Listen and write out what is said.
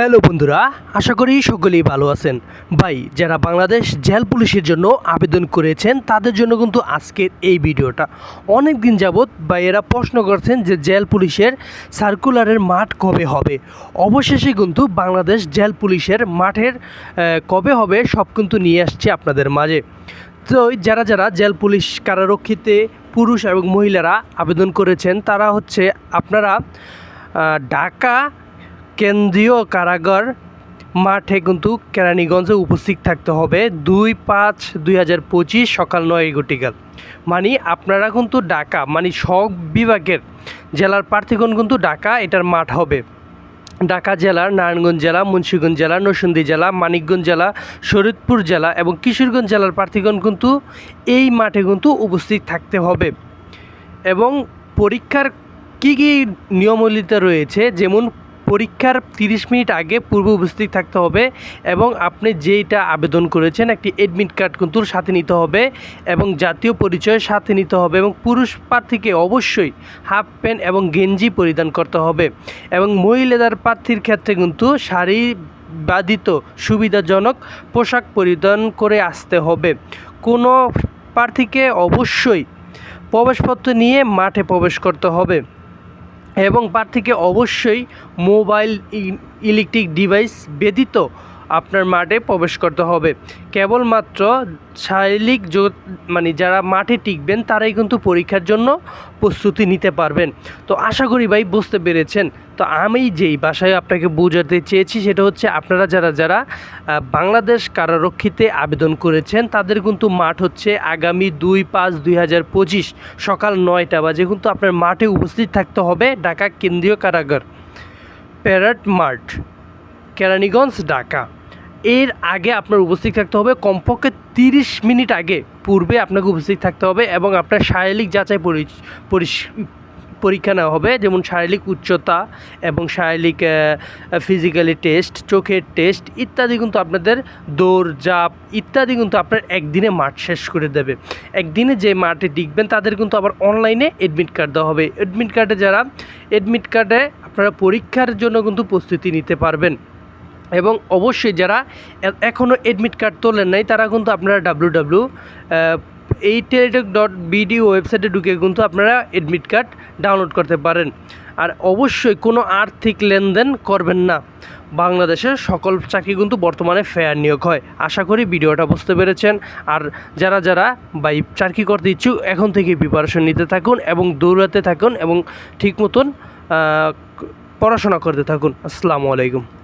Hello বন্ধুরা, আশা করি সকলেই ভালো আছেন। ভাই, যারা বাংলাদেশ জেল পুলিশের জন্য আবেদন করেছেন, তাদের জন্য কিন্তু আজকের এই ভিডিওটা। অনেক দিন যাবৎ ভাইয়েরা প্রশ্ন করছেন যে জেল পুলিশের সার্কুলারের মাঠ কবে হবে? অবশেষে কিন্তু বাংলাদেশ জেল পুলিশের মাঠের কবে হবে সব কিন্তু নিয়ে আসছে আপনাদের মাঝে। তো যারা যারা জেল পুলিশ কারারক্ষীতে পুরুষ এবং মহিলারা আবেদন করেছেন, তারা হচ্ছে আপনারা ঢাকা কেন্দ্রীয় কারাগার মাঠে কিন্তু কেরানীগঞ্জে উপস্থিত থাকতে হবে দুই পাঁচ দুই হাজার পঁচিশ সকাল নয় ঘটিকাল মানে আপনারা কিন্তু ঢাকা মানে সব বিভাগের জেলার প্রার্থীগণ কিন্তু ঢাকা, এটার মাঠ হবে। ঢাকা জেলার নারায়ণগঞ্জ জেলা, মুন্সীগঞ্জ জেলা, নরসিংদী জেলা, মানিকগঞ্জ জেলা, শরীয়তপুর জেলা এবং কিশোরগঞ্জ জেলার প্রার্থীগণ কিন্তু এই মাঠে কিন্তু উপস্থিত থাকতে হবে। এবং পরীক্ষার কী কী নিয়মাবলিতে রয়েছে? যেমন পরীক্ষার তিরিশ মিনিট আগে পূর্ব উপস্থিত থাকতে হবে এবং আপনি যেইটা আবেদন করেছেন একটি এডমিট কার্ড কিন্তু সাথে নিতে হবে এবং জাতীয় পরিচয় সাথে নিতে হবে এবং পুরুষ প্রার্থীকে অবশ্যই হাফ প্যান্ট এবং গেঞ্জি পরিধান করতে হবে এবং মহিলাদের প্রার্থীর ক্ষেত্রে কিন্তু শাড়ি বাদিত সুবিধাজনক পোশাক পরিধান করে আসতে হবে। কোনো প্রার্থীকে অবশ্যই প্রবেশপত্র নিয়ে মাঠে প্রবেশ করতে হবে। এবং প্রার্থীকে অবশ্যই মোবাইল ইলেকট্রিক ডিভাইস ব্যতীত আপনার মাঠে প্রবেশ করতে হবে। কেবলমাত্র শারীরিক মানে যারা মাঠে টিকবেন, তারাই কিন্তু পরীক্ষার জন্য প্রস্তুতি নিতে পারবেন। তো আশা করি ভাই, বুঝতে পেরেছেন। তো আমি যেই ভাষায় আপনাকে বোঝাতে চেয়েছি, সেটা হচ্ছে আপনারা যারা যারা বাংলাদেশ কারারক্ষীতে আবেদন করেছেন, তাদের কিন্তু মাঠ হচ্ছে আগামী দুই পাঁচ দুই হাজার পঁচিশ সকাল নয়টা বাজে। কিন্তু আপনার মাঠে উপস্থিত থাকতে হবে ঢাকা কেন্দ্রীয় কারাগার, প্যারাট মাঠ, কেরানীগঞ্জ, ঢাকা। এর আগে আপনার উপস্থিত থাকতে হবে, কমপক্ষে তিরিশ মিনিট আগে পূর্বে আপনাকে উপস্থিত থাকতে হবে এবং আপনার শারীরিক যাচাই পরি- পরীক্ষা নেওয়া হবে, যেমন শারীরিক উচ্চতা এবং শারীরিক ফিজিক্যালি টেস্ট চোখের টেস্ট ইত্যাদি কিন্তু আপনাদের দৌড়, জাপ ইত্যাদি কিন্তু আপনার একদিনে মাঠ শেষ করে দেবে। একদিনে যে মাঠে টিকবেন তাদের কিন্তু আবার অনলাইনে এডমিট কার্ড দেওয়া হবে। এডমিট কার্ডে যারা এডমিট কার্ডে আপনারা পরীক্ষার জন্য কিন্তু প্রস্তুতি নিতে পারবেন। এবং অবশ্যই যারা এখনও এডমিট কার্ড তোলেন নাই, তারা কিন্তু আপনারা ডাব্লু ডাব্লু এই টেলিটক ডট বিডি ওয়েবসাইটে ঢুকে কিন্তু আপনারা অ্যাডমিট কার্ড ডাউনলোড করতে পারেন। আর অবশ্যই কোনো আর্থিক লেনদেন করবেন না। বাংলাদেশের সকল চাকরি কিন্তু বর্তমানে ফেয়ার নিয়োগ হয়। আশা করি ভিডিওটা বুঝতে পেরেছেন। আর যারা যারা বাই চাকরি করতে ইচ্ছুক, এখন থেকে প্রিপারেশন নিতে থাকুন এবং দৌড়াতে থাকুন এবং ঠিক মতন পড়াশোনা করতে থাকুন। আসসালামু আলাইকুম।